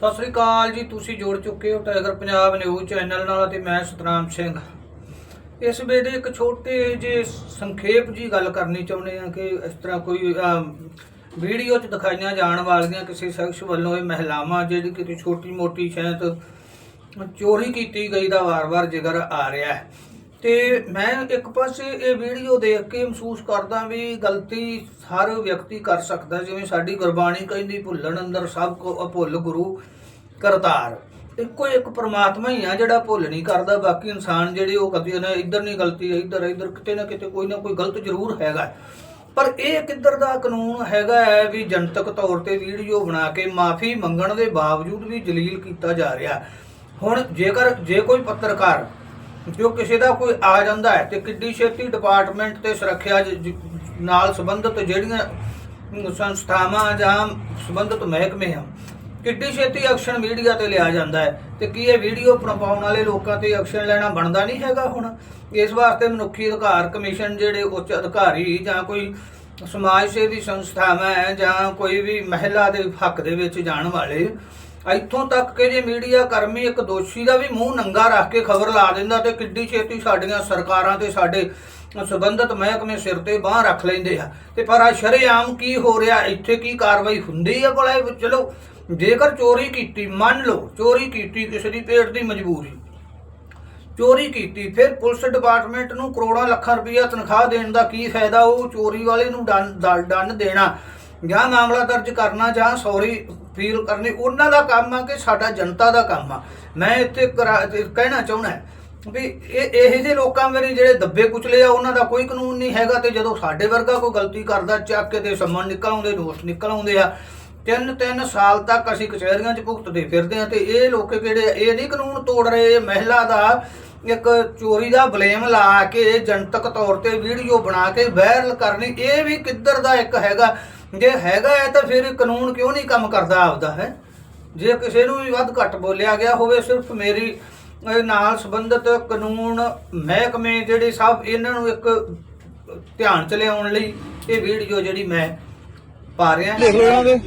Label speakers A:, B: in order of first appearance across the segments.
A: ਸਤਿ ਸ੍ਰੀ ਅਕਾਲ ਜੀ, ਤੁਸੀਂ ਜੁੜ ਚੁੱਕੇ ਹੋ ਟਾਈਗਰ ਪੰਜਾਬ ਨਿਊਜ਼ ਚੈਨਲ ਨਾਲ ਅਤੇ ਮੈਂ ਸਤਨਾਮ ਸਿੰਘ। ਇਸ ਵੇਲੇ ਇੱਕ ਛੋਟੇ ਜਿਹੇ ਸੰਖੇਪ ਜੀ ਗੱਲ ਕਰਨੀ ਚਾਹੁੰਦੇ ਹਾਂ ਕਿ ਇਸ ਤਰ੍ਹਾਂ ਕੋਈ ਵੀਡੀਓ 'ਚ ਦਿਖਾਈਆਂ ਜਾਣ ਵਾਲੀਆਂ ਕਿਸੇ ਸ਼ਖਸ ਵੱਲੋਂ ਇਹ ਮਹਿਲਾਵਾਂ ਜਿਹੜੀ ਕਿਤੇ ਛੋਟੀ ਮੋਟੀ ਸ਼ਾਇਦ ਚੋਰੀ ਕੀਤੀ ਗਈ ਦਾ ਵਾਰ-ਵਾਰ ਜ਼ਿਕਰ ਆ ਰਿਹਾ ਹੈ। ਤੇ ਮੈਂ ਇੱਕ ਪਾਸੇ ਇਹ ਵੀਡੀਓ ਦੇਖ ਕੇ ਮਹਿਸੂਸ ਕਰਦਾ ਵੀ ਗਲਤੀ ਹਰ ਵਿਅਕਤੀ ਕਰ ਸਕਦਾ, ਜਿਵੇਂ ਸਾਡੀ ਗੁਰਬਾਣੀ ਕਹਿੰਦੀ, ਭੁੱਲਣ ਅੰਦਰ ਸਭ ਕੋ ਅਭੁੱਲ ਗੁਰੂ ਕਰਤਾਰ। ਇੱਕੋ ਇੱਕ ਪਰਮਾਤਮਾ ਹੀ ਆ ਜਿਹੜਾ ਭੁੱਲ ਨਹੀਂ ਕਰਦਾ, ਬਾਕੀ ਇਨਸਾਨ ਜਿਹੜੇ ਉਹ ਕਦੇ ਨਾ ਇੱਧਰ ਨਹੀਂ ਗਲਤੀ ਇੱਧਰ ਇੱਧਰ, ਕਿਤੇ ਨਾ ਕਿਤੇ ਕੋਈ ਨਾ ਕੋਈ ਗਲਤ ਜ਼ਰੂਰ ਹੈਗਾ। ਪਰ ਇਹ ਕਿੱਧਰ ਦਾ ਕਾਨੂੰਨ ਹੈਗਾ ਹੈ ਵੀ ਜਨਤਕ ਤੌਰ ਤੇ ਵੀਡੀਓ ਬਣਾ ਕੇ ਮਾਫੀ ਮੰਗਣ ਦੇ ਬਾਵਜੂਦ ਵੀ ਜਲੀਲ ਕੀਤਾ ਜਾ ਰਿਹਾ। ਹੁਣ ਜੇਕਰ, ਜੇ ਕੋਈ ਪੱਤਰਕਾਰ ਜੋ ਕਿਸੇ ਦਾ ਕੋਈ ਆ ਜਾਂਦਾ ਹੈ ਤੇ ਕਿੱਡੀ ਛੇਤੀ ਡਿਪਾਰਟਮੈਂਟ ਤੇ ਸੁਰੱਖਿਆ ਨਾਲ ਸੰਬੰਧਿਤ ਜਿਹੜੀਆਂ ਸੰਸਥਾਵਾਂ ਜਾਂ ਸੰਬੰਧਿਤ ਮਹਿਕਮੇ ਹਨ ਕਿੱਡੀ ਛੇਤੀ ਐਕਸ਼ਨ ਮੀਡੀਆ ਤੇ ਲਿਆ ਜਾਂਦਾ ਹੈ ਤੇ ਕੀ ਇਹ ਵੀਡੀਓ ਪਾਉਣ ਵਾਲੇ ਲੋਕਾਂ ਤੇ ਐਕਸ਼ਨ ਲੈਣਾ ਬਣਦਾ ਨਹੀਂ ਹੈਗਾ ਹੁਣ? ਇਸ ਵਾਸਤੇ ਮਨੁੱਖੀ ਅਧਿਕਾਰ ਕਮਿਸ਼ਨ ਜਿਹੜੇ ਉੱਚ ਅਧਿਕਾਰੀ ਜਾਂ ਕੋਈ ਸਮਾਜ ਸੇਵੀ ਸੰਸਥਾਵਾਂ ਹੈ ਜਾਂ ਕੋਈ ਵੀ ਮਹਿਲਾ ਦੇ ਹੱਕ ਦੇ ਵਿੱਚ ਜਾਣ ਵਾਲੇ ਇੱਥੋਂ ਤੱਕ ਕਿ ਜੇ ਮੀਡੀਆ ਕਰਮੀ ਇੱਕ ਦੋਸ਼ੀ ਦਾ ਵੀ ਮੂੰਹ ਨੰਗਾ ਰੱਖ ਕੇ ਖਬਰ ਲਾ ਦਿੰਦਾ ਤੇ ਕਿੱਡੀ ਛੇਤੀ ਸਾਡੀਆਂ ਸਰਕਾਰਾਂ ਤੇ ਸਾਡੇ ਸੰਬੰਧਿਤ ਮਹਿਕਮੇ ਸਿਰ ਤੇ ਬਾਹ ਰੱਖ ਲੈਂਦੇ ਆ। ਤੇ ਪਰ ਆ ਸ਼ਰੇਆਮ ਕੀ ਹੋ ਰਿਹਾ? ਇੱਥੇ ਕੀ ਕਾਰਵਾਈ ਹੁੰਦੀ ਹੈ ਭਲਾ ਚਲੋ, ਜੇਕਰ ਚੋਰੀ ਕੀਤੀ, ਮੰਨ ਲਓ, ਚੋਰੀ ਕੀਤੀ ਕਿਸੇ ਦੀ ਪੇਟ ਦੀ ਮਜਬੂਰੀ, ਚੋਰੀ ਕੀਤੀ, ਫਿਰ ਪੁਲਿਸ ਡਿਪਾਰਟਮੈਂਟ ਨੂੰ ਕਰੋੜਾਂ ਲੱਖਾਂ ਰੁਪਈਆ ਤਨਖਾਹ ਦੇਣ ਦਾ ਕੀ ਫਾਇਦਾ? ਉਹ ਚੋਰੀ ਵਾਲੇ ਨੂੰ ਡੰਨ ਦੰਡ- ਦੇਣਾ ਜਾਂ ਮਾਮਲਾ ਦਰਜ ਕਰਨਾ ਜਾਂ ਸੌਰੀ ਫੀਲ ਕਰਨੀ, ਉਹਨਾਂ ਦਾ ਕੰਮ ਆ ਕਿ ਸਾਡਾ ਜਨਤਾ ਦਾ ਕੰਮ ਆ। ਮੈਂ ਇੱਥੇ ਕਰਾ- ਕਹਿਣਾ ਚਾਹੁੰਦਾ ਵੀ ਇਹ, ਇਹੋ ਜਿਹੇ ਲੋਕਾਂ ਮੇਰੇ ਜਿਹੜੇ ਦੱਬੇ ਕੁਚਲੇ ਆ, ਉਹਨਾਂ ਦਾ ਕੋਈ ਕਾਨੂੰਨ ਨਹੀਂ ਹੈਗਾ ਤੇ ਜਦੋਂ ਸਾਡੇ ਵਰਗਾ ਕੋਈ ਗਲਤੀ ਕਰਦਾ, ਚੱਕ ਕੇ ਤੇ ਸੰਮਨ ਨਿਕਲ ਆਉਂਦੇ ਨੋਟ ਨਿਕਲ ਆਉਂਦੇ ਆ ਤਿੰਨ ਤਿੰਨ ਸਾਲ ਤੱਕ ਅਸੀਂ ਕਚਹਿਰੀਆਂ 'ਚ ਭੁਗਤਦੇ ਫਿਰਦੇ ਆ ਤੇ ਇਹ ਲੋਕ ਕਿਹੜੇ ਇਹ ਨਹੀਂ ਕਾਨੂੰਨ ਤੋੜ ਰਹੇ ਮਹਿਲਾ ਦਾ ਇੱਕ ਚੋਰੀ ਦਾ ਬਲੇਮ ਲਾ ਕੇ ਜਨਤਕ ਤੌਰ ਤੇ ਵੀਡੀਓ ਬਣਾ ਕੇ ਵਾਇਰਲ ਕਰਨੀ, ਇਹ ਵੀ ਕਿੱਧਰ ਦਾ ਇੱਕ ਹੈਗਾ। ਜੇ ਹੈਗਾ ਹੈ ਤਾਂ ਫਿਰ ਕਾਨੂੰਨ ਕਿਉਂ ਨਹੀਂ ਕੰਮ ਕਰਦਾ ਆਪਦਾ ਹੈ? ਜੇ ਕਿਸੇ ਨੂੰ ਵੀ ਵੱਧ ਘੱਟ ਬੋਲਿਆ ਗਿਆ ਹੋਵੇ ਸਿਰਫ ਮੇਰੀ ਨਾਲ ਸੰਬੰਧਿਤ ਕਾਨੂੰਨ ਮਹਿਕਮੇ ਜਿਹੜੇ ਸਭ ਇਹਨਾਂ ਨੂੰ ਇੱਕ ਧਿਆਨ ਚ ਲਿਆਉਣ ਲਈ ਇਹ ਵੀਡੀਓ ਜਿਹੜੀ ਮੈਂ ਪਾ ਰਿਹਾ।
B: ਦੇਖ ਲਓ ਇਹਨਾਂ ਦੇ।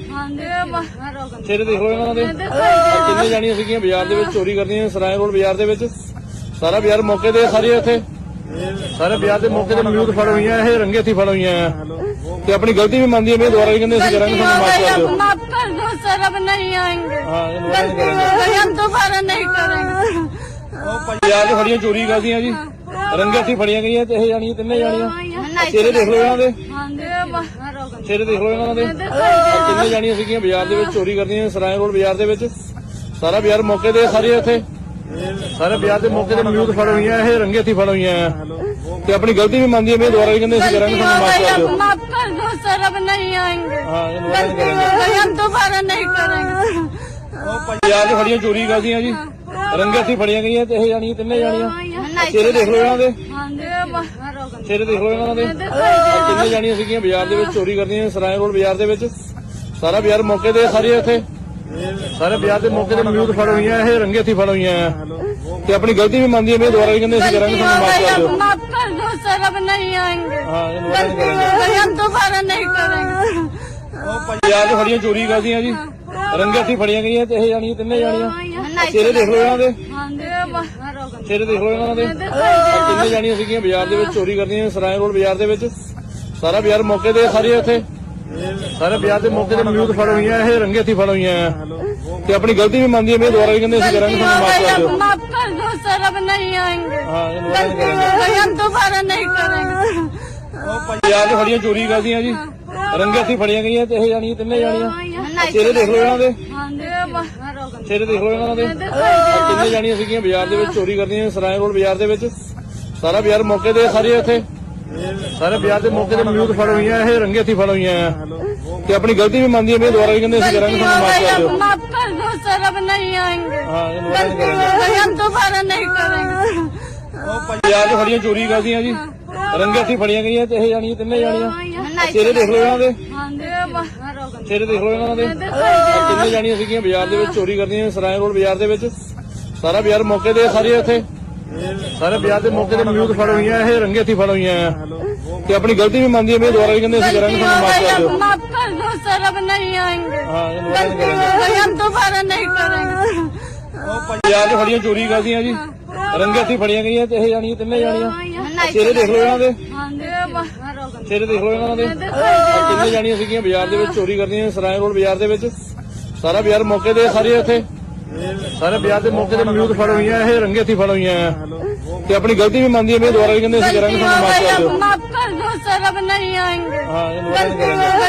B: ਸਿਰ ਦੇਖ ਲਓ ਇਹਨਾਂ ਦੇ। ਕਿੰਨੇ ਜਾਣੀਆਂ ਸੀਗੀਆਂ ਬਾਜ਼ਾਰ ਦੇ ਵਿੱਚ ਚੋਰੀ ਕਰਦੀਆਂ ਸਰਾਏ ਰੋਡ ਬਾਜ਼ਾਰ ਦੇ ਵਿੱਚ। ਸਾਰਾ ਬਾਜ਼ਾਰ ਮੌਕੇ ਤੇ ਸਾਰੇ ਇੱਥੇ। ਸਾਰੇ ਬਾਜ਼ਾਰ ਦੇ ਮੌਕੇ ਤੇ ਮੌਜੂਦ ਫੜ ਹੋਈਆਂ ਇਹ ਰੰਗੇ ਹੱਥੀ ਫੜ ਹੋਈਆਂ ਆ। ਤੇ ਆਪਣੀ ਗਲਤੀ ਵੀ ਮੰਨਦੀ ਹੈ ਮੈਂ ਦੁਬਾਰਾ ਵੀ ਕਹਿੰਦੇ ਅਸੀਂ ਕਰਾਂਗੇ ਸਾਨੂੰ ਮਾਫ ਕਰ ਦਿਓ
C: माफ कर दो सर अब नहीं आएंगे
B: हाँ, ये दोबारा नहीं
C: गलती हो
B: करेंगे।
C: गई हम दोबारा नहीं करेंगे
B: ਬਾਜ਼ਾਰ 'ਚ ਫੜੀਆਂ ਚੋਰੀ ਕਰਦੀਆਂ ਜੀ ਰੰਗੇ ਹੱਥੀ ਫੜੀਆਂ ਗਈਆਂ ਤੇ ਇਹ ਜਾਣੀਆਂ ਤਿੰਨੇ ਜਾਣੀਆਂ ਸਿਰੇ ਦੇਖ ਲਓ ਇਹਨਾਂ ਦੇ
C: ਹਾਂਜੀ
B: ਸਿਰ ਦੇਖ ਲਓ ਇਹਨਾਂ ਦੇ ਆਹ ਕਿੰਨੇ ਜਾਣੀਆਂ ਸੀਗੀਆਂ ਬਾਜ਼ਾਰ ਦੇ ਵਿੱਚ ਚੋਰੀ ਕਰਦੀਆਂ ਸਰਾਏ ਰੋਡ ਬਾਜ਼ਾਰ ਦੇ ਵਿੱਚ ਸਾਰਾ ਬਾਜ਼ਾਰ ਮੌਕੇ ਤੇ ਸਾਰੇ ਇੱਥੇ ਸਾਰੇ ਬਾਜ਼ਾਰ ਦੇ ਮੌਕੇ ਤੇ ਮੌਜੂਦ ਫੜ ਹੋਈਆਂ ਇਹ ਰੰਗੇ ਹੱਥੀ ਫੜ ਹੋਈਆਂ ਆ ਤੇ ਆਪਣੀ ਗਲਤੀ ਵੀ ਮੰਨਦੀ ਹੈ ਮੈਂ ਦੁਬਾਰਾ ਵੀ ਕਹਿੰਦੇ ਅਸੀਂ ਕਰਾਂਗੇ
C: गलती हो
B: ਸਾਨੂੰ ਮਾਫ
C: गई
B: ਕਰ
C: अब
B: ਦਿਓ
C: माफ कर दो सर अब नहीं आएंगे
B: हाँ, ये दोबारा नहीं
C: गलती हो गई हम दोबारा नहीं करेंगे
B: ਬਾਜ਼ਾਰ 'ਚ ਫੜੀਆਂ ਚੋਰੀ ਕਰਦੀਆਂ ਜੀ ਰੰਗੇ ਹੱਥੀ ਫੜੀਆਂ ਗਈਆਂ ਤੇ ਇਹ ਜਾਣੀਆਂ ਤਿੰਨੇ ਜਾਣੀਆਂ ਸਿਰੇ ਦੇਖ ਲਓ ਇਹਨਾਂ ਦੇ
C: ਹਾਂਜੀ
B: ਸਿਰੇ ਦੇਖ ਲਓ ਇਹਨਾਂ ਦੇ ਆਹ ਕਿੰਨੇ ਜਾਣੀਆਂ ਸੀਗੀਆਂ ਬਾਜ਼ਾਰ ਦੇ ਵਿੱਚ ਚੋਰੀ ਕਰਦੀਆਂ ਸਰਾਏ ਰੋਡ ਬਾਜ਼ਾਰ ਦੇ ਵਿੱਚ ਸਾਰਾ ਬਾਜ਼ਾਰ ਮੌਕੇ ਤੇ ਸਾਰੇ ਇੱਥੇ ਸਾਰੇ ਬਾਜ਼ਾਰ ਦੇ ਮੌਕੇ ਤੇ ਮੌਜੂਦ ਫੜ ਹੋਈਆਂ ਇਹ ਰੰਗੇ ਹੱਥੀ ਫੜ ਹੋਈਆਂ ਆ ਤੇ ਆਪਣੀ ਗਲਤੀ ਵੀ ਮੰਨਦੀ ਹੈ ਮੈਂ ਦੁਬਾਰਾ ਵੀ ਕਹਿੰਦੇ ਅਸੀਂ ਕਰਾਂਗੇ
C: गलती हो
B: ਸਾਨੂੰ ਮਾਫ
C: गई
B: ਕਰ
C: अब
B: ਦਿਓ
C: माफ कर दो सर अब नहीं आएंगे
B: ਹਾਂ ਇਹ ਦੁਬਾਰਾ ਨਹੀਂ
C: गलती
B: ਕਰਾਂਗੇ
C: हो गई हम दोबारा नहीं करेंगे
B: ਬਾਜ਼ਾਰ 'ਚ ਫੜੀਆਂ ਚੋਰੀ ਕਰਦੀਆਂ ਜੀ ਰੰਗੇ ਹੱਥੀ ਫੜੀਆਂ ਗਈਆਂ ਤੇ ਇਹ ਜਾਣੀਆਂ ਤਿੰਨੇ ਜਾਣੀਆਂ ਸਿਰੇ ਦੇਖ ਲਓ ਇਹਨਾਂ ਦੇ
C: ਹਾਂਜੀ
B: ਸਿਰੇ ਦੇਖ ਲਓ ਇਹਨਾਂ ਦੇ ਆਹ ਕਿੰਨੇ ਜਾਣੀਆਂ ਸੀਗੀਆਂ ਬਾਜ਼ਾਰ ਦੇ ਵਿੱਚ ਚੋਰੀ ਕਰਦੀਆਂ ਸਰਾਏ ਰੋਡ ਬਾਜ਼ਾਰ ਦੇ ਵਿੱਚ ਸਾਰਾ ਬਾਜ਼ਾਰ ਮੌਕੇ ਤੇ ਸਾਰੇ ਇੱਥੇ ਸਾਰੇ ਬਾਜ਼ਾਰ ਦੇ ਮੌਕੇ ਤੇ ਮੌਜੂਦ ਫੜ ਹੋਈਆਂ ਇਹ ਰੰਗੇ ਹੱਥੀ ਫੜ ਹੋਈਆਂ ਆ ਤੇ ਆਪਣੀ ਗਲਤੀ ਵੀ ਮੰਨਦੀ ਹੈ ਮੈਂ ਦੁਬਾਰਾ ਵੀ ਕਹਿੰਦੇ ਅਸੀਂ ਕਰਾਂਗੇ
C: गलती हो
B: ਸਾਨੂੰ ਮਾਫ
C: गई
B: ਕਰ
C: अब
B: ਦਿਓ
C: माफ कर दो सर अब नहीं आएंगे
B: ਹਾਂ ਇਹ ਦੁਬਾਰਾ ਨਹੀਂ
C: गलती
B: ਕਰਾਂਗੇ
C: हो गई हम दोबारा नहीं करेंगे
B: ਬਾਜ਼ਾਰ 'ਚ ਫੜੀਆਂ ਚੋਰੀ ਕਰਦੀਆਂ ਜੀ ਰੰਗੇ ਹੱਥੀ ਫੜੀਆਂ ਗਈਆਂ ਤੇ ਇਹ ਜਾਣੀਆਂ ਤਿੰਨੇ ਜਾਣੀਆਂ ਸਿਰੇ ਦੇਖ ਲਓ ਇਹਨਾਂ ਦੇ
C: ਹਾਂਜੀ
B: ਸਿਰੇ ਦੇਖ ਲਓ ਇਹਨਾਂ ਦੇ ਆਹ ਕਿੰਨੇ ਜਾਣੀਆਂ ਸੀਗੀਆਂ ਬਾਜ਼ਾਰ ਦੇ ਵਿੱਚ ਚੋਰੀ ਕਰਦੀਆਂ ਸਰਾਏ ਰੋਡ ਬਾਜ਼ਾਰ ਦੇ ਵਿੱਚ ਸਾਰਾ ਬਾਜ਼ਾਰ ਮੌਕੇ ਤੇ ਸਾਰੇ ਇੱਥੇ ਸਾਰੇ ਬਾਜ਼ਾਰ ਦੇ ਮੌਕੇ ਤੇ ਮੌਜੂਦ ਫੜ ਹੋਈਆਂ ਇਹ ਰੰਗੇ ਹੱਥੀ ਫੜ ਹੋਈਆਂ ਆ ਤੇ ਆਪਣੀ ਗਲਤੀ ਵੀ ਮੰਨਦੀ ਹੈ ਮੈਂ ਦੁਬਾਰਾ ਵੀ ਕਹਿੰਦੇ ਅਸੀਂ ਕਰਾਂਗੇ
C: गलती हो
B: ਸਾਨੂੰ ਮਾਫ
C: गई
B: ਕਰ
C: अब
B: ਦਿਓ
C: माफ कर दो सर अब नहीं आएंगे
B: ਹਾਂ ਇਹ ਦੁਬਾਰਾ ਨਹੀਂ
C: गलती हो
B: ਕਰਾਂਗੇ
C: गई हम दोबारा नहीं करेंगे
B: ਬਾਜ਼ਾਰ 'ਚ ਫੜੀਆਂ ਚੋਰੀ ਕਰਦੀਆਂ ਜੀ ਰੰਗੇ ਹੱਥੀ ਫੜੀਆਂ ਗਈਆਂ ਤੇ ਇਹ ਜਾਣੀਆਂ ਤਿੰਨੇ ਜਾਣੀਆਂ ਸਿਰੇ ਦੇਖ ਲਓ ਇਹਨਾਂ ਦੇ
C: ਹਾਂਜੀ
B: ਸਿਰੇ ਦੇਖ ਲਓ ਇਹਨਾਂ ਦੇ ਆਹ ਕਿੰਨੇ ਜਾਣੀਆਂ ਸੀਗੀਆਂ ਬਾਜ਼ਾਰ ਦੇ ਵਿੱਚ ਚੋਰੀ ਕਰਦੀਆਂ ਸਰਾਏ ਰੋਡ ਬਾਜ਼ਾਰ ਦੇ ਵਿੱਚ ਸਾਰਾ ਬਾਜ਼ਾਰ ਮੌਕੇ ਤੇ ਸਾਰੇ ਇੱਥੇ ਸਾਰੇ ਬਾਜ਼ਾਰ ਦੇ ਮੌਕੇ ਤੇ ਮੌਜੂਦ ਫੜ ਹੋਈਆਂ ਇਹ ਰੰਗੇ ਹੱਥੀ ਫੜ ਹੋਈਆਂ ਆ ਤੇ ਆਪਣੀ ਗਲਤੀ ਵੀ ਮੰਨਦੀ ਹੈ ਮੈਂ ਦੁਬਾਰਾ ਵੀ ਕਹਿੰਦੇ ਅਸੀਂ ਕਰਾਂਗੇ
C: गलती हो
B: ਸਾਨੂੰ ਮਾਫ
C: गई
B: ਕਰ ਦਿਓ
C: अब माफ कर दो सर अब नहीं आएंगे
B: ਹਾਂ ਇਹ ਦੁਬਾਰਾ ਨਹੀਂ
C: गलती
B: ਕਰਾਂਗੇ
C: हो गई हम दोबारा नहीं करेंगे
B: ਬਾਜ਼ਾਰ 'ਚ ਫੜੀਆਂ ਚੋਰੀ ਕਰਦੀਆਂ ਜੀ ਰੰਗੇ ਹੱਥੀ ਫੜੀਆਂ ਗਈਆਂ ਤੇ ਇਹ ਜਾਣੀਆਂ ਤਿੰਨੇ ਜਾਣੀਆਂ ਚਿਹਰੇ ਦੇਖ ਲਓ ਇਹਨਾਂ ਦੇ ਚਿਹਰੇ ਦੇਖ ਲਓ ਇਹਨਾਂ ਦੇ ਆਹ ਕਿੰਨੇ ਜਾਣੀਆਂ ਸੀਗੀਆਂ ਬਾਜ਼ਾਰ ਦੇ ਵਿੱਚ ਚੋਰੀ ਕਰਦੀਆਂ ਸਰਾਏ ਰੋਡ ਬਾਜ਼ਾਰ ਦੇ ਵਿੱਚ ਸਾਰਾ ਬਾਜ਼ਾਰ ਮੌਕੇ ਤੇ ਸਾਰੇ ਇੱਥੇ ਸਾਰੇ ਬਾਜ਼ਾਰ ਦੇ ਮੌਕੇ ਤੇ ਮੌਜੂਦ ਫੜ ਹੋਈਆਂ ਇਹ ਰੰਗੇ ਹੱਥੀ ਫੜ ਹੋਈਆਂ ਆ ਤੇ ਆਪਣੀ ਗਲਤੀ ਵੀ ਮੰਨਦੀ ਹੈ ਮੈਂ ਦੁਬਾਰਾ ਵੀ ਕਹਿੰਦੇ ਅਸੀਂ ਕਰਾਂਗੇ
C: गलती
B: ਸਾਨੂੰ
C: हो
B: ਮਾਫ
C: गई
B: ਕਰ ਦਿਓ
C: अब माफ कर दो सर अब नहीं आएंगे
B: ਹਾਂ ਇਹ ਦੁਬਾਰਾ ਨਹੀਂ
C: गलती
B: ਕਰਾਂਗੇ
C: हो गई